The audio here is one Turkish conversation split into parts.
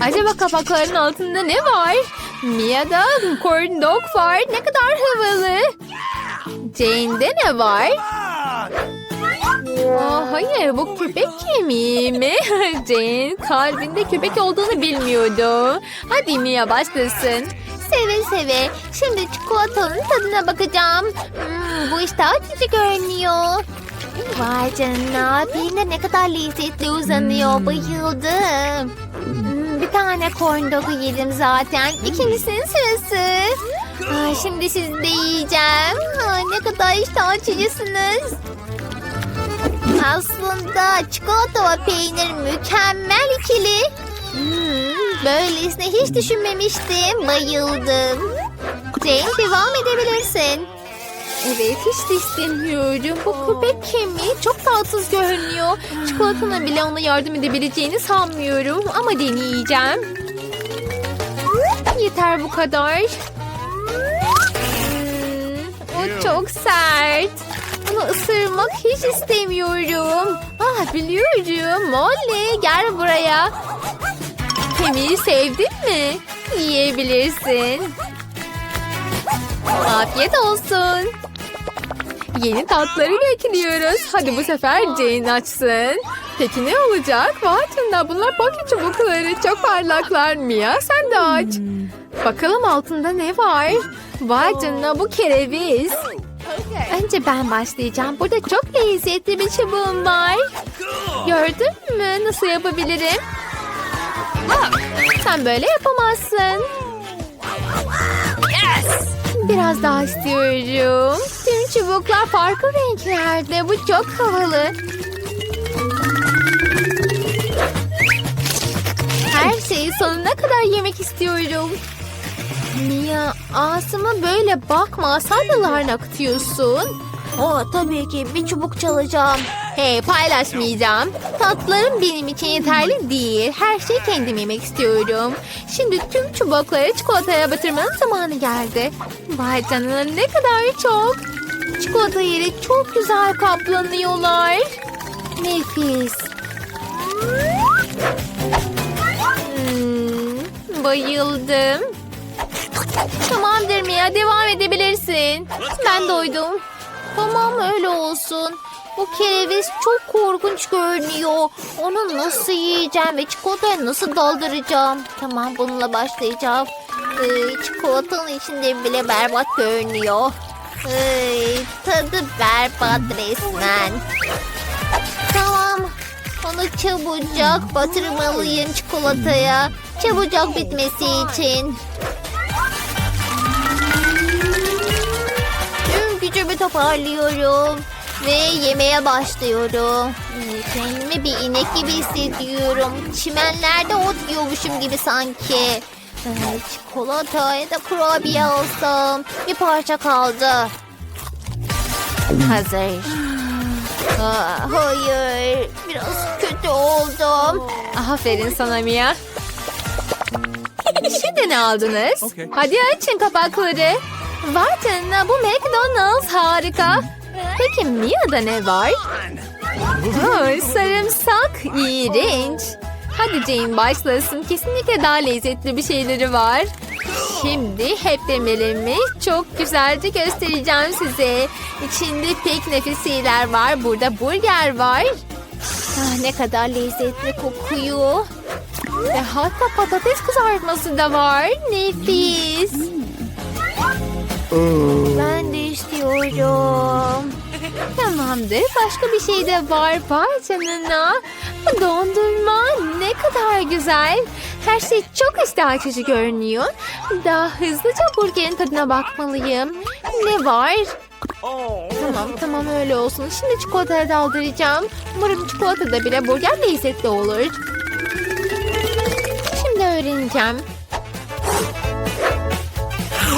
Acaba kapakların altında ne var? Mia'da corn dog var. Ne kadar havalı. Jane'de ne var? Aa, hayır bu köpek kemiği mi? Jane kalbinde köpek olduğunu bilmiyordu. Hadi Mia başlasın. Seve seve. Şimdi çikolatanın tadına bakacağım. Hmm, bu işte açıcı görünüyor. Vay canına. Peynir ne kadar lezzetli uzanıyor. Bayıldım. Bir tane corn dog'u yedim zaten. İkincisinin sırası. Aa, şimdi sizi de yiyeceğim. Aa, ne kadar iştah açıcısınız. Aslında çikolata ve peynir mükemmel ikili. Hmm, böylesine hiç düşünmemiştim. Bayıldım. Jane devam edebilirsin. Evet hiç de istemiyorum. Bu köpek kemiği çok tatsız görünüyor. Çikolatanın bile ona yardım edebileceğini sanmıyorum. Ama deneyeceğim. Yeter bu kadar. Hmm, o çok sert. Bunu ısırmak hiç istemiyorum. Ah biliyorum. Molly gel buraya. Kemiği sevdin mi? Yiyebilirsin. Afiyet olsun. Yeni tatları bekliyoruz. Hadi bu sefer Jane açsın. Peki ne olacak? Canına bunlar bakın çubukları. Çok parlaklar Mia. Sen de aç. Bakalım altında ne var? Vay canına bu kereviz. Önce ben başlayacağım. Burada çok lezzetli bir çubuğum var. Gördün mü nasıl yapabilirim? Sen böyle yapamazsın. Biraz daha istiyorum. Tüm çubuklar farklı renklerde. Bu çok havalı. Her şeyi sonuna kadar yemek istiyorum. Mia ağzıma böyle bakma. Sadyalarını akıtıyorsun. O tabii ki bir çubuk çalacağım. Hey paylaşmayacağım. Tatlarım benim için yeterli değil. Her şeyi kendim yemek istiyorum. Şimdi tüm çubukları çikolataya batırmanın zamanı geldi. Vay canına ne kadar çok. Çikolata yeri çok güzel kaplanıyorlar. Nefis. Hmm, bayıldım. Tamamdır Mia devam edebilirsin. Ben doydum. Tamam öyle olsun. Bu kereviz çok korkunç görünüyor. Onu nasıl yiyeceğim ve çikolataya nasıl dolduracağım? Tamam bununla başlayacağım. Ee, çikolatanın içinde bile berbat görünüyor. Ee, tadı berbat resmen. Tamam. Onu çabucak batırmalıyım çikolataya. Çabucak bitmesi için. Tüm gücümü toparlıyorum. Ve yemeye başlıyorum. Kendimi bir inek gibi hissediyorum. Çimenlerde ot yiyormuşum gibi sanki. Ee, Çikolata ya da kurabiye alsam. Bir parça kaldı. Hazır. Aa, hayır. Biraz kötü oldum. Aferin sana Mia. Şimdi ne aldınız? Hadi açın kapakları. Canına bu McDonald's harika. Peki Mia'da ne var? Oh, sarımsak iğrenç. Hadi Jane başlasın. Kesinlikle daha lezzetli bir şeyleri var. Şimdi hep demirimi çok güzelce göstereceğim size. İçinde pek nefis şeyler var. Burada burger var. Ah, ne kadar lezzetli kokuyor. Ve hatta patates kızartması da var. Nefis. Ben de istiyorum. Tamamdır. Başka bir şey de var. Vay canına. Dondurma ne kadar güzel. Her şey çok iştah görünüyor. Daha hızlıca burgerin tadına bakmalıyım. Ne var? Tamam tamam öyle olsun. Şimdi çikolataya daldıracağım. Umarım çikolatada bile burger lezzetli olur. Şimdi öğreneceğim.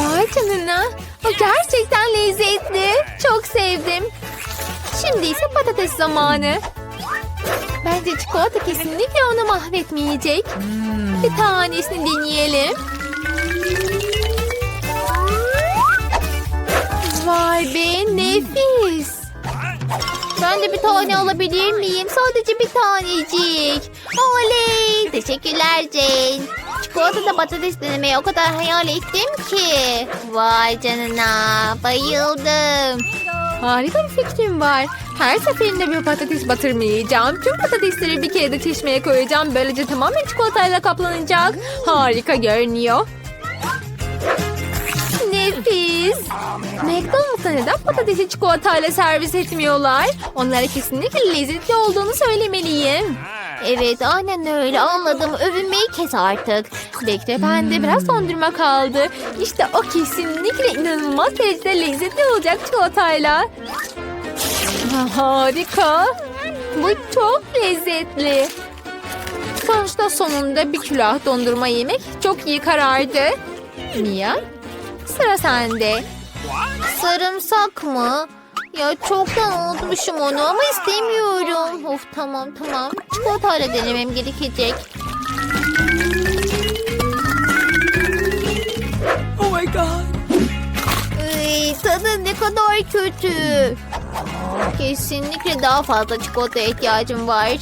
Vay canına. O gerçekten lezzetli. Çok sevdim. Şimdi ise patates zamanı. Bence çikolata kesinlikle onu mahvetmeyecek. Bir tanesini deneyelim. Vay be nefis. Ben de bir tane alabilir miyim? Sadece bir tanecik. Oley! Teşekkürler Jane. Çikolatalı patates denemeyi o kadar hayal ettim ki. Vay canına. Bayıldım. Harika bir fikrim var. Her seferinde bir patates batırmayacağım. Tüm patatesleri bir kere de çeşmeye koyacağım. Böylece tamamen çikolatayla kaplanacak. Harika görünüyor. Nefis. McDonald's'a neden patatesi çikolatayla servis etmiyorlar? Onlara kesinlikle lezzetli olduğunu söylemeliyim. Evet aynen öyle anladım. Övünmeyi kes artık. Bekle bende biraz dondurma kaldı. İşte o kesinlikle inanılmaz derecede lezzetli olacak çikolatayla. Harika. Bu çok lezzetli. Sonuçta sonunda bir külah dondurma yemek çok iyi karardı. Mia, sıra sende. Sarımsak mı? Ya çoktan unutmuşum onu ama istemiyorum. Of tamam tamam. Çikolatayla denemem gerekecek. Ay, tadı ne kadar kötü. Kesinlikle daha fazla çikolata ihtiyacım var.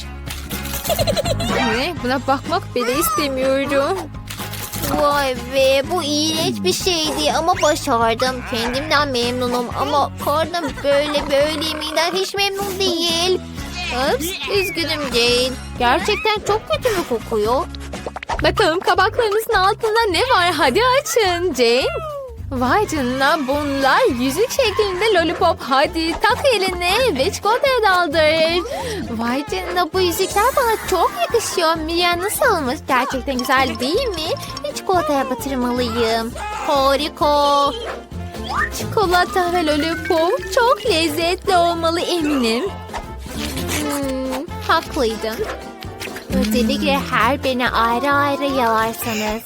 Ne? Buna bakmak bile istemiyorum. Vay be bu iğrenç bir şeydi ama başardım. Kendimden memnunum ama karnım böyle böyle midem hiç memnun değil. Ups, üzgünüm Jane. Gerçekten çok kötü mü kokuyor? Bakalım kabaklarınızın altında ne var? Hadi açın Jane. Vay canına bunlar yüzük şeklinde lollipop. Hadi tak eline ve çikolataya daldır. Vay canına bu yüzükler bana çok yakışıyor. Mia nasıl olmuş? Gerçekten güzel değil mi? Çikolataya batırmalıyım. Harika. Çikolata ve lollipop çok lezzetli olmalı eminim. Hmm, haklıydın. Özellikle her beni ayrı ayrı yalarsanız.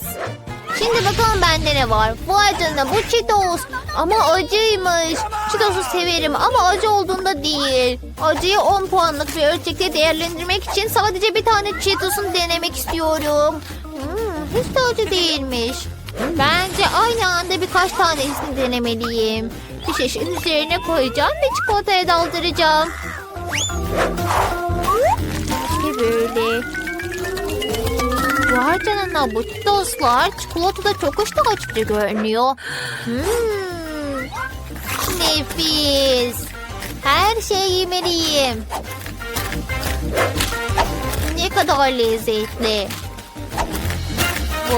Şimdi bakalım bende ne var. Vay canına bu Cheetos. Ama acıymış. Cheetos'u severim ama acı olduğunda değil. Acıyı 10 puanlık bir ölçekte değerlendirmek için sadece bir tane Cheetos'un denemek istiyorum. Hiç de acı değilmiş. Bence aynı anda birkaç tanesini denemeliyim. Bir şişin üzerine koyacağım ve çikolataya daldıracağım. İşte böyle. Vay canına bu dostlar çikolata da çok işte açıkça görünüyor. Hmm, nefis. Her şeyi yemeliyim. Ne kadar lezzetli.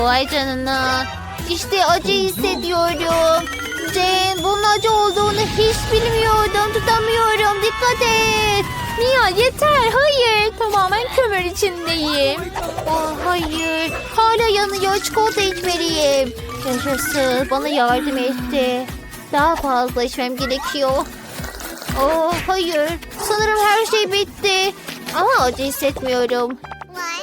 Vay canına. İşte acı hissediyorum. Jane bunun acı olduğunu hiç bilmiyordum. Tutamıyorum. Dikkat et. Mia yeter hayır tamamen kömür içindeyim. Oh, hayır. Hala yanıyor. Çikolata içmeliyim. Yaşasın. Bana yardım etti. Daha fazla içmem gerekiyor. Oh, hayır. Sanırım her şey bitti. Ama acı hissetmiyorum.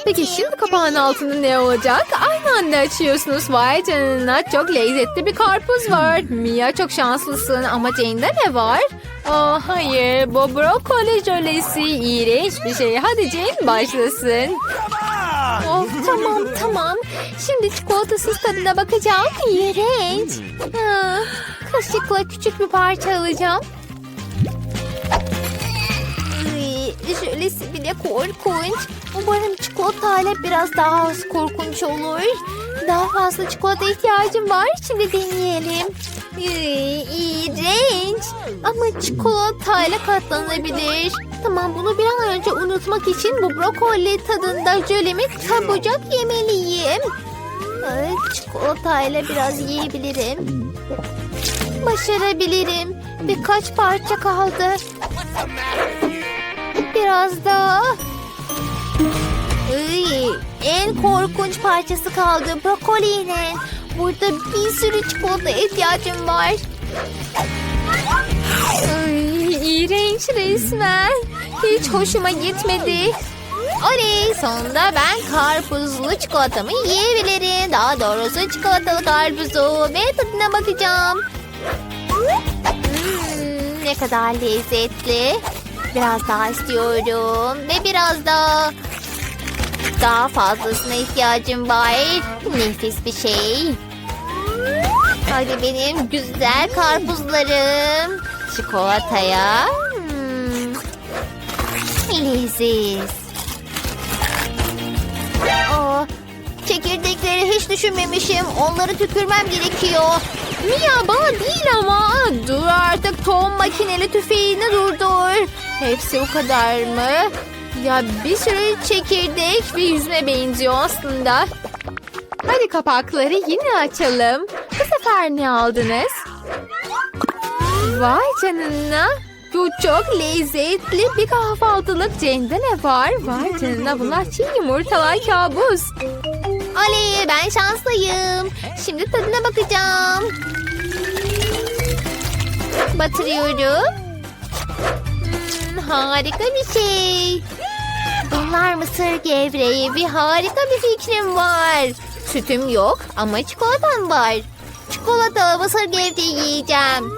Peki şimdi kapağın altında ne olacak? Aynı anda açıyorsunuz. Vay canına çok lezzetli bir karpuz var. Mia çok şanslısın ama Jane'de ne var? Aa, hayır bu brokoli jölesi iğrenç bir şey. Hadi Jane başlasın. Of tamam tamam. Şimdi çikolatasız tadına bakacağım. İğrenç. Ha, kaşıkla küçük bir parça alacağım. Ay, Şöylesi bile korkunç. Umarım çikolatayla biraz daha az korkunç olur. Daha fazla çikolata ihtiyacım var. Şimdi deneyelim. Ay, İğrenç. Ama çikolatayla katlanabilir. Tamam bunu bir an önce unutmak için bu brokoli tadında jölemi çabucak yemeliyim. Ay, çikolatayla biraz yiyebilirim. Başarabilirim. Birkaç parça kaldı. Biraz daha. Iy, en korkunç parçası kaldı brokolinin. Burada bir sürü çikolata ihtiyacım var. Ay, iğrenç resmen. Hiç hoşuma gitmedi. Oley sonunda ben karpuzlu çikolatamı yiyebilirim. Daha doğrusu çikolatalı karpuzu ve tadına bakacağım. Hmm, ne kadar lezzetli. Biraz daha istiyorum ve biraz daha. Daha fazlasına ihtiyacım var. Nefis bir şey. Hadi benim güzel karpuzlarım. Çikolataya. Hmm, Leziz. Çekirdekleri hiç düşünmemişim. Onları tükürmem gerekiyor. Mia bana değil ama. Dur artık tohum makineli tüfeğini durdur. Hepsi bu kadar mı? Ya bir sürü çekirdek ve yüzme benziyor aslında. Hadi kapakları yine açalım. Bu sefer ne aldınız? Vay canına. Bu çok lezzetli bir kahvaltılık. Cene'de ne var? Vay canına bunlar çiğ yumurtalar kabus. Oley ben şanslıyım. Şimdi tadına bakacağım. Batırıyorum. Hmm, harika bir şey. Bunlar mısır gevreği bir harika bir fikrim var. Sütüm yok ama çikolatam var. Çikolatalı mısır gevreği yiyeceğim.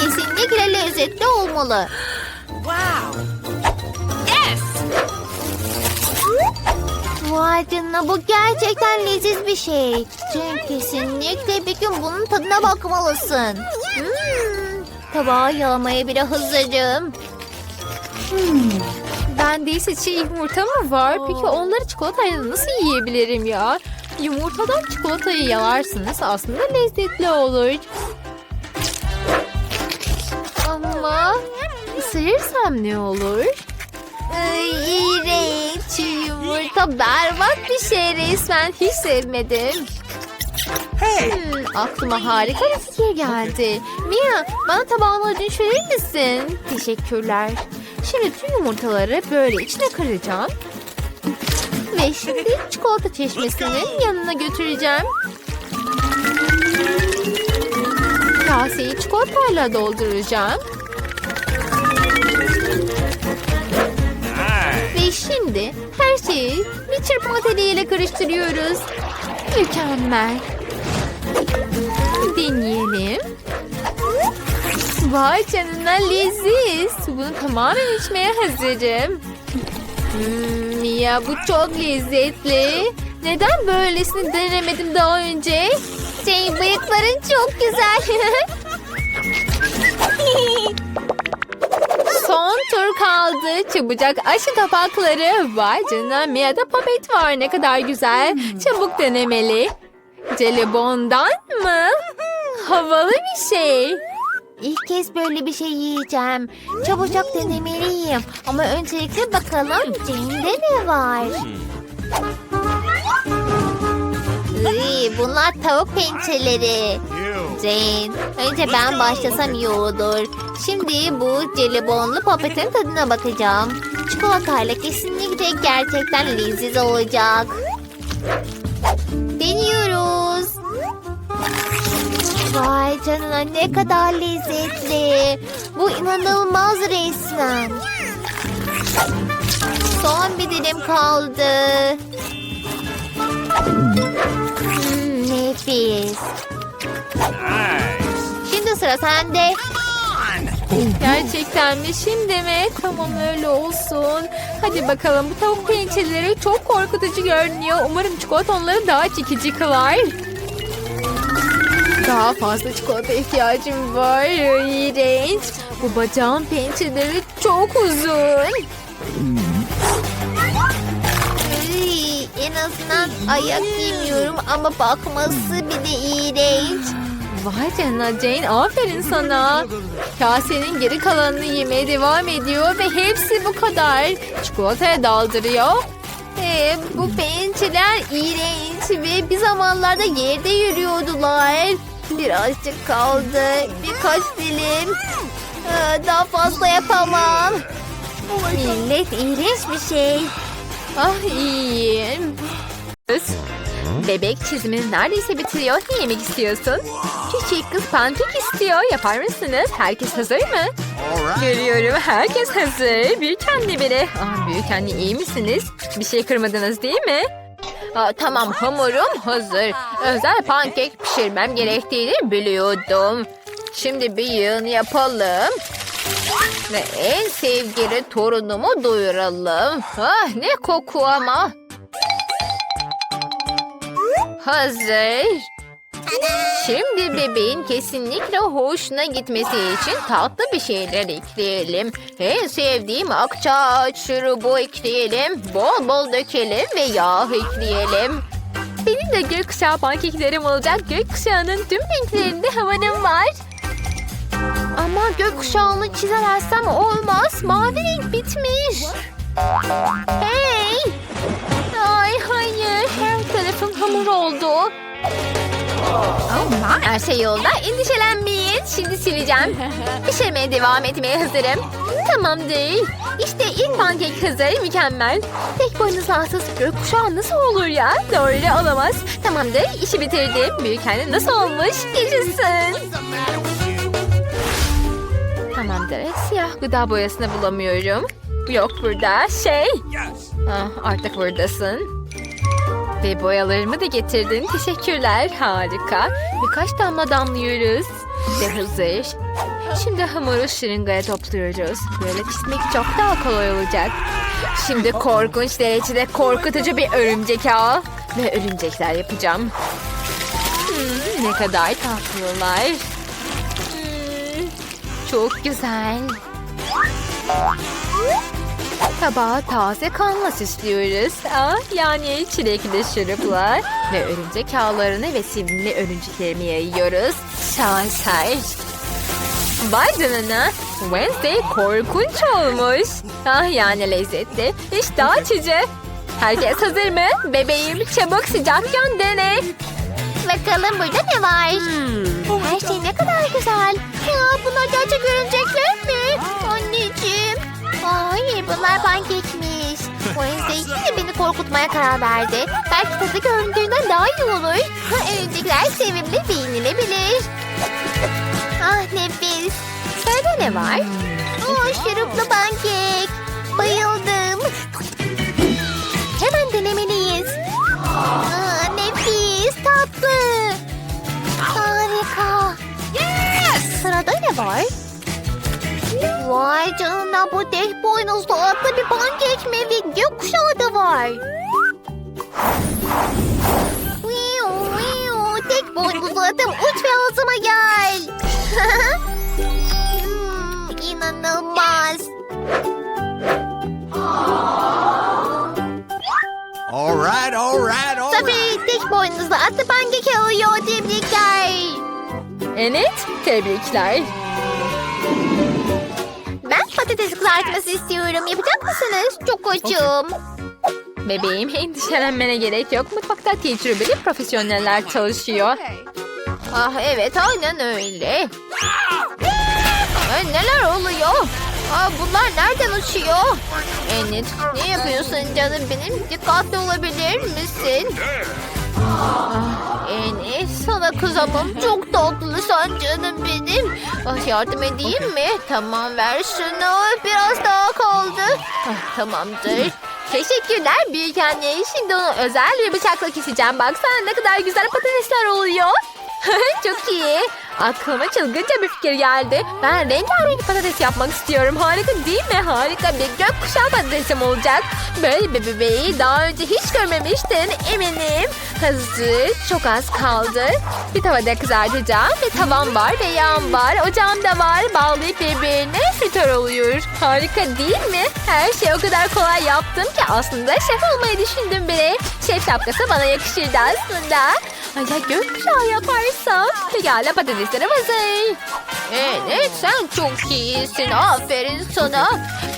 Kesinlikle lezzetli olmalı. Vay canına bu gerçekten leziz bir şey. Cenk kesinlikle bir gün bunun tadına bakmalısın. Hmm, tabağı yalamaya bile hazırım. Bende ise çiğ yumurta mı var? Peki onları çikolatayla nasıl yiyebilirim ya? Yumurtadan çikolatayı yalarsınız aslında lezzetli olur. Ama ısırırsam ne olur? Ay, iğrenç. Çiğ yumurta berbat bir şey resmen hiç sevmedim. Hmm, aklıma harika bir fikir geldi. Mia bana tabağını ödünç verir misin? Teşekkürler. Şimdi tüm yumurtaları böyle içine kıracağım. Ve şimdi çikolata çeşmesinin yanına götüreceğim. Kaseyi çikolatayla dolduracağım. Şimdi her şeyi bir çırpma teliyle karıştırıyoruz. Mükemmel. Deneyelim. Vay canına leziz. Bunu tamamen içmeye hazırım. Hmm, Mia bu çok lezzetli. Neden böylesini denemedim daha önce? Senin bıyıkların çok güzel. Son tur kaldı. Çabucak aşı tabakları. Vay canına Mia'da papet var. Ne kadar güzel. Çabuk denemeli. Jelibondan mı? Havalı bir şey. İlk kez böyle bir şey yiyeceğim. Çabucak denemeliyim. Ama öncelikle bakalım Jane'de ne var? Iy, bunlar tavuk pençeleri. Jane, önce ben başlasam iyi olur. Şimdi bu jelibonlu papetin tadına bakacağım. Çikolatayla kesinlikle gerçekten leziz olacak. Deniyoruz. Vay canına ne kadar lezzetli. Bu inanılmaz resmen. Son bir dilim kaldı. Nefis. Şimdi sıra sende. Gerçekten mi? Şimdi mi? Tamam öyle olsun. Hadi bakalım bu tavuk pençeleri çok korkutucu görünüyor. Umarım çikolata onları daha çekici kılar. Daha fazla çikolata ihtiyacım var. İğrenç. Bu bacağın pençeleri çok uzun. En azından ayak giymiyorum ama bakması bir de iğrenç. Vay canına Jane aferin sana. Kasenin geri kalanını yemeye devam ediyor ve hepsi bu kadar. Çikolataya daldırıyor. Ee, bu pençeler iğrenç ve bir zamanlarda yerde yürüyordular. Birazcık kaldı. Birkaç dilim. Ee, daha fazla yapamam. Millet iğrenç bir şey. Ah iyiyim. Bebek çizimini neredeyse bitiriyor. Ne yemek istiyorsun? Küçük kız pankek istiyor. Yapar mısınız? Herkes hazır mı? Görüyorum herkes hazır. Büyük anne bile. Ah, büyük anne iyi misiniz? Bir şey kırmadınız değil mi? Aa, tamam hamurum hazır. Özel pankek pişirmem gerektiğini biliyordum. Şimdi bir yığın yapalım. Ve en sevgili torunumu doyuralım. Ah ne koku ama. Hazır. Şimdi bebeğin kesinlikle hoşuna gitmesi için tatlı bir şeyler ekleyelim. En sevdiğim akçaağaç şurubu ekleyelim. Bol bol dökelim ve yağ ekleyelim. Benim de gökkuşağı pankeklerim olacak. Gökkuşağının tüm renklerinde havanım var. Ama gökkuşağını çizemezsem olmaz. Mavi renk bitmiş. Hey! Ay hayır. Her tarafım hamur oldu. Her şey yolda. Endişelenmeyin. Şimdi sileceğim. Pişirmeye devam etmeye hazırım. Tamamdır. İşte ilk pankek hazır. Mükemmel. Tek boynuzlu asız gökkuşağı nasıl olur ya? Doğru olamaz. Tamamdır. işi bitirdim. Büyük anne nasıl olmuş? Yaşasın. Tamamdır. Siyah gıda boyasını bulamıyorum. Yok burada. Şey. Ah, artık buradasın. Ve boyalarımı da getirdin. Teşekkürler. Harika. Birkaç damla damlıyoruz. Ve hazır. Şimdi hamuru şırıngaya topluyoruz. Böyle çizmek çok daha kolay olacak. Şimdi korkunç derecede korkutucu bir örümcek ağ. Ve örümcekler yapacağım. Hmm, ne kadar tatlılar. Hmm, çok güzel. Tabağı taze kanla süslüyoruz. Aa, yani çilekli şurupla ve örümcek ağlarını ve sevimli örümceklerimi yayıyoruz. Şaşar. Vay canına. Wednesday korkunç olmuş. Ah yani lezzetli. İşte açıcı. Herkes hazır mı? Bebeğim çabuk sıcakken dene. Bakalım burada ne var? Her şey ne kadar güzel. Ya bunlar gerçek örümcekler mi? Anneciğim. Hayır bunlar pankekmiş. Wednesday yine beni korkutmaya karar verdi. Belki tadı göründüğünden daha iyi olur. Örümcekler sevimli beğenilebilir. Ah nefis. Sırada ne var? Aa, şuruplu pankek. Bayıldım. Vay canına bu tek boynuzlu atlı bir pankek mi ve gökkuşağı da var. Viu, viu, tek boynuzlu atım uç ve ağzıma gel. hmm, inanılmaz. All right, all right, all right. Tabii tek boynuzlu atlı pankek alıyor tebrikler. Evet, tebrikler. Patates kızartması istiyorum. Yapacak mısınız? Çok açım. Bebeğim endişelenmene gerek yok. Mutfakta tecrübeli profesyoneller çalışıyor. Ah evet aynen öyle. Ay, neler oluyor? Aa, bunlar nereden uçuyor? Enid ne yapıyorsun canım benim? Dikkatli olabilir misin? Ah, Enid sana kızamam. Çok tatlısın canım benim. Ah, yardım edeyim mi? Tamam ver şunu. Biraz daha kaldı. Ah, tamamdır. Teşekkürler büyük anne. Şimdi onu özel bir bıçakla keseceğim. Baksana ne kadar güzel patatesler oluyor. Çok iyi. Aklıma çılgınca bir fikir geldi. Ben rengarenk patates yapmak istiyorum. Harika değil mi? Harika bir gökkuşağı patatesim olacak. Böyle bir bebeği daha önce hiç görmemiştin eminim. Hazır. Çok az kaldı. Bir tavada kızartacağım. Bir tavam var ve yağım var. Ocağım da var. Bağlayıp birbirine fritör oluyor. Harika değil mi? Her şeyi o kadar kolay yaptım ki aslında şef olmayı düşündüm bile. Şef şapkası bana yakışırdı aslında. Ay ya gökkuşağı yaparsam. Pekala hazır. Evet sen çok iyisin. Aferin sana.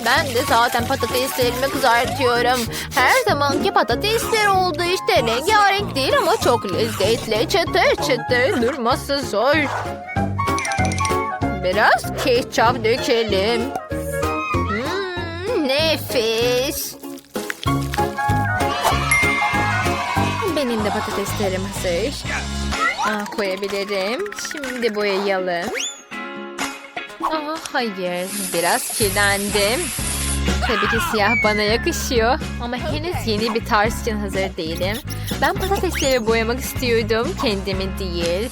Ben de zaten patateslerimi kızartıyorum. Her zamanki patatesler oldu işte. Rengarenk değil ama çok lezzetli. Çıtır çıtır durması zor. Biraz ketçap dökelim. Hmm, nefis. Benim de patateslerim hazır. Aa, koyabilirim. Şimdi boyayalım. Aa, hayır. Biraz kirlendim. Tabii ki siyah bana yakışıyor. Ama henüz yeni bir tarz için hazır değilim. Ben patatesleri boyamak istiyordum. Kendimi değil.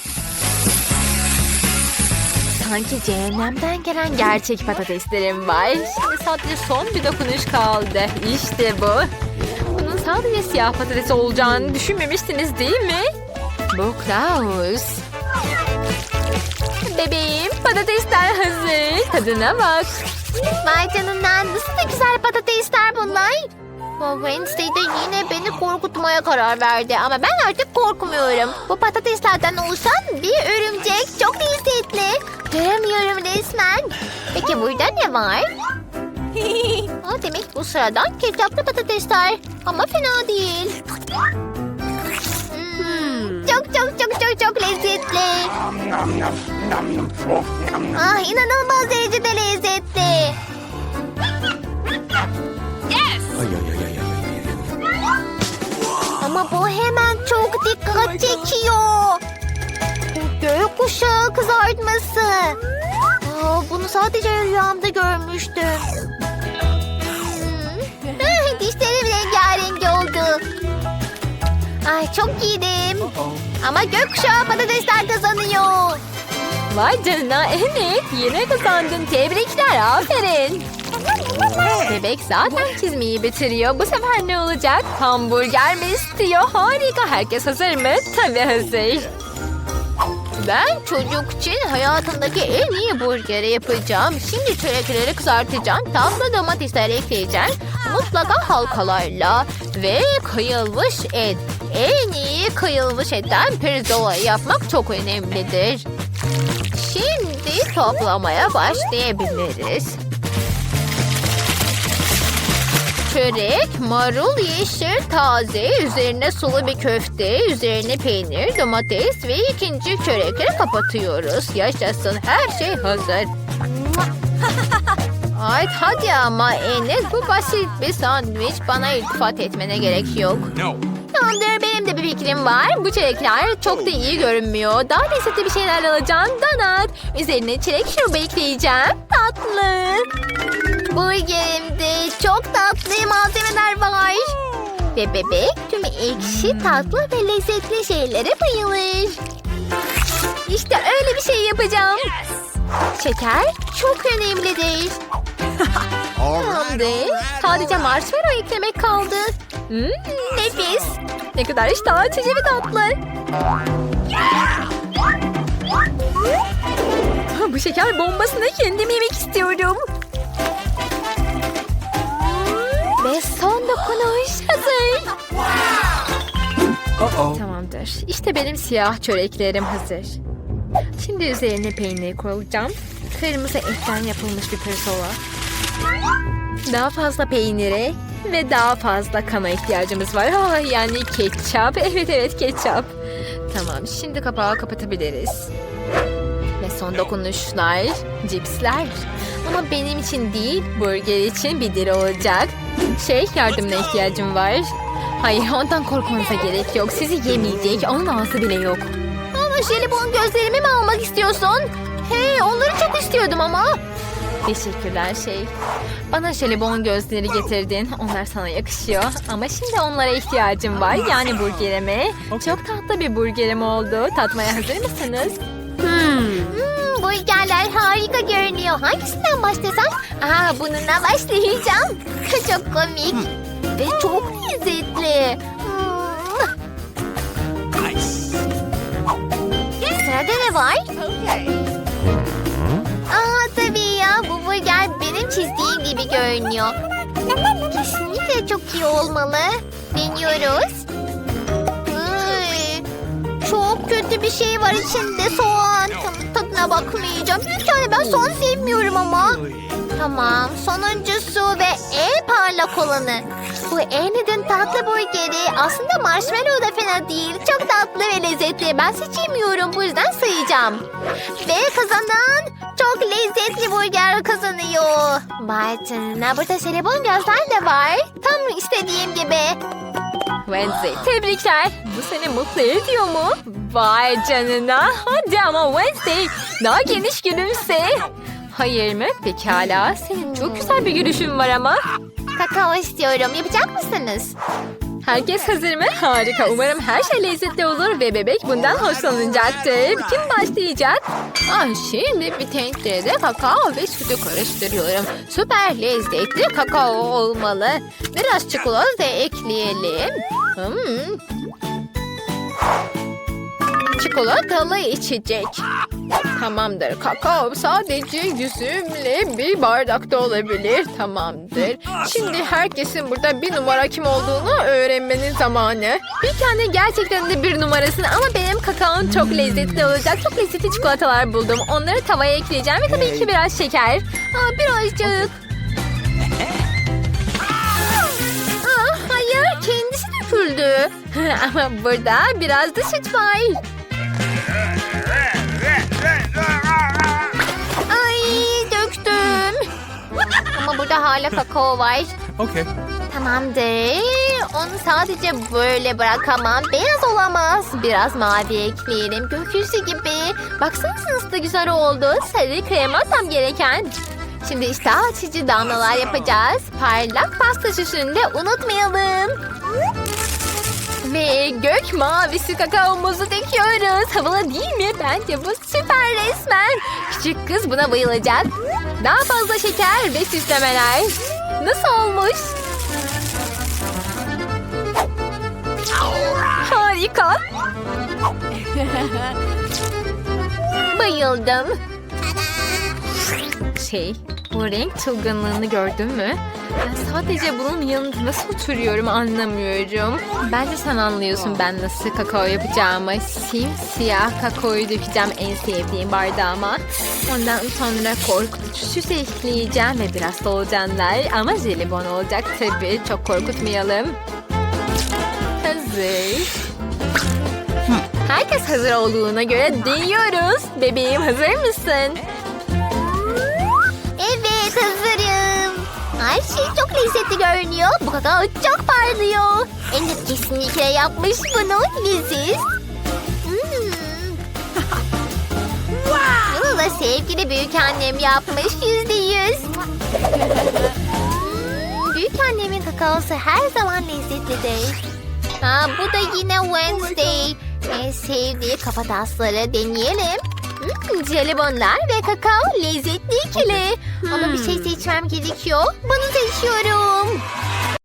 Sanki cehennemden gelen gerçek patateslerim var. Şimdi sadece son bir dokunuş kaldı. İşte bu. Bunun sadece siyah patates olacağını düşünmemiştiniz değil mi? Bu Klaus. Bebeğim patatesler hazır. Tadına bak. Vay canına nasıl da güzel patatesler bunlar. Bu Wednesday de yine beni korkutmaya karar verdi ama ben artık korkmuyorum. Bu patateslerden oluşan bir örümcek çok lezzetli. Göremiyorum resmen. Peki burada ne var? Aa, demek bu sıradan ketçaplı patatesler. Ama fena değil. Hmm, çok çok çok çok çok lezzetli. Ah inanılmaz derecede lezzetli. Ay, ay, ay, ay, ay, ay, ay. Ama bu hemen çok dikkat çekiyor. Bu gökkuşağı kızartması. Aa, bunu sadece rüyamda görmüştüm. Ay çok yedim. Ama gökkuşağı patatesler kazanıyor. Vay canına evet yine kazandın. Tebrikler aferin. Bebek zaten çizmeyi bitiriyor. Bu sefer ne olacak? Hamburger mi istiyor? Harika. Herkes hazır mı? Tabii hazır. Ben çocuk için hayatımdaki en iyi burgeri yapacağım. Şimdi çörekleri kızartacağım. Tatlı domatesler ekleyeceğim. Mutlaka halkalarla ve kıyılmış et. En iyi kıyılmış etten pirzola yapmak çok önemlidir. Şimdi toplamaya başlayabiliriz. Çörek, marul, yeşil, taze, üzerine sulu bir köfte, üzerine peynir, domates ve ikinci çörekleri kapatıyoruz. Yaşasın her şey hazır. Ay hadi ama Enes bu basit bir sandviç bana iltifat etmene gerek yok. No. Tamamdır benim de bir fikrim var. Bu çilekler çok da iyi görünmüyor. Daha lezzetli bir şeyler alacağım. Donat. Üzerine çilek şurubu ekleyeceğim. Tatlı. Burgerimde çok tatlı malzemeler var. Ve bebek tüm ekşi, tatlı ve lezzetli şeylere bayılır. İşte öyle bir şey yapacağım. Şeker çok önemlidir. Tamamdır. Sadece marshmallow eklemek kaldı. Hmm, Nefis. ne kadar iştah açıcı bir tatlı. Bu şeker bombasını kendim yemek istiyorum. Ve son dokunuş hazır. Tamamdır. İşte benim siyah çöreklerim hazır. Şimdi üzerine peynir koyacağım. Kırmızı etten yapılmış bir pirzola. Daha fazla peynire ve daha fazla kana ihtiyacımız var. Ah, yani ketçap. Evet evet ketçap. Tamam şimdi kapağı kapatabiliriz. Ve son dokunuşlar, cipsler. Ama benim için değil, burger için bir dil olacak. Şey, yardımına ihtiyacım var. Hayır, ondan korkmanıza gerek yok. Sizi yemeyecek, onun ağzı bile yok. Ama jelibon gözlerimi mi almak istiyorsun? Hey onları çok istiyordum ama. Teşekkürler şey. Bana jelibon gözleri getirdin. Onlar sana yakışıyor. Ama şimdi onlara ihtiyacım var. Yani burgerime. Çok tatlı bir burgerim oldu. Tatmaya hazır mısınız? Hmm, burgerler harika görünüyor. Hangisinden başlasam? Aa bununla başlayacağım. çok komik. Ve çok lezzetli. Hmm. Sırada ne var? Aa çizdiğim gibi görünüyor. Kesinlikle çok iyi olmalı. Deniyoruz. Iy, çok kötü bir şey var içinde soğan. Tadına bakmayacağım. Yani ben soğan sevmiyorum ama. Tamam sonuncusu ve en parlak olanı. Bu Annie'nin tatlı burgeri aslında marshmallow da fena değil. Çok tatlı ve lezzetli. Ben seçemiyorum bu yüzden sayacağım. Ve kazanan çok lezzetli burger kazanıyor. Canına burada jelibon gözler de var. Tam istediğim gibi. Wednesday tebrikler. Bu seni mutlu ediyor mu? Vay canına. Hadi ama Wednesday daha geniş gülümse. Hayır mı? Pekala. Senin çok güzel bir gülüşün var ama. Kakao istiyorum. Yapacak mısınız? Herkes hazır mı? Harika. Umarım her şey lezzetli olur ve bebek bundan hoşlanacaktır. Kim başlayacak? Ah, şimdi bir tencerede kakao ve sütü karıştırıyorum. Süper lezzetli kakao olmalı. Biraz çikolata ekleyelim. Hmm. çikolatalı içecek. Tamamdır. Kakao sadece yüzümle bir bardakta olabilir. Tamamdır. Şimdi herkesin burada bir numara kim olduğunu öğrenmenin zamanı. Bir tane gerçekten de bir numarasın ama benim kakaom çok lezzetli olacak. Çok lezzetli çikolatalar buldum. Onları tavaya ekleyeceğim ve tabii ki biraz şeker. Aa, birazcık. Aa, hayır kendisi döküldü. ama burada biraz da süt var. Döktüm. Ama burada hala kakao var. Okay. Tamamdır. Onu sadece böyle bırakamam. Beyaz olamaz. Biraz mavi ekleyelim. Gökyüzü gibi. Baksanıza nasıl da güzel oldu. Sarı krema tam gereken. Şimdi işte açıcı damlalar yapacağız. Parlak pasta süsünü de unutmayalım. Ve gök mavisi kakaomuzu döküyoruz. Havalı değil mi? Bence bu süper resmen. Küçük kız buna bayılacak. Daha fazla şeker ve süslemeler. Nasıl olmuş? Harika. Bayıldım. Şey, bu renk çılgınlığını gördün mü? Ben sadece bunun yanında nasıl oturuyorum anlamıyorum. Bence sen anlıyorsun ben nasıl kakao yapacağımı. Simsiyah kakaoyu dökeceğim en sevdiğim bardağıma. Ondan sonra korkutucu süs ekleyeceğim ve biraz solucanlar. Ama jelibon olacak tabii. Çok korkutmayalım. Hazır. Herkes hazır olduğuna göre deniyoruz. Bebeğim hazır mısın? Her şey çok lezzetli görünüyor. Bu kakao çok parlıyor. Enes kesinlikle yapmış bunu. Leziz. Hmm. Bunu da sevgili büyük annem yapmış yüzde yüz. Hmm, büyük annemin kakaosu her zaman lezzetlidir. Ha, bu da yine Wednesday. En sevdiği kafatasları deneyelim. Hmm, jelibonlar ve kakao lezzetli ikili. Ama bir şey seçmem gerekiyor. Bunu seçiyorum.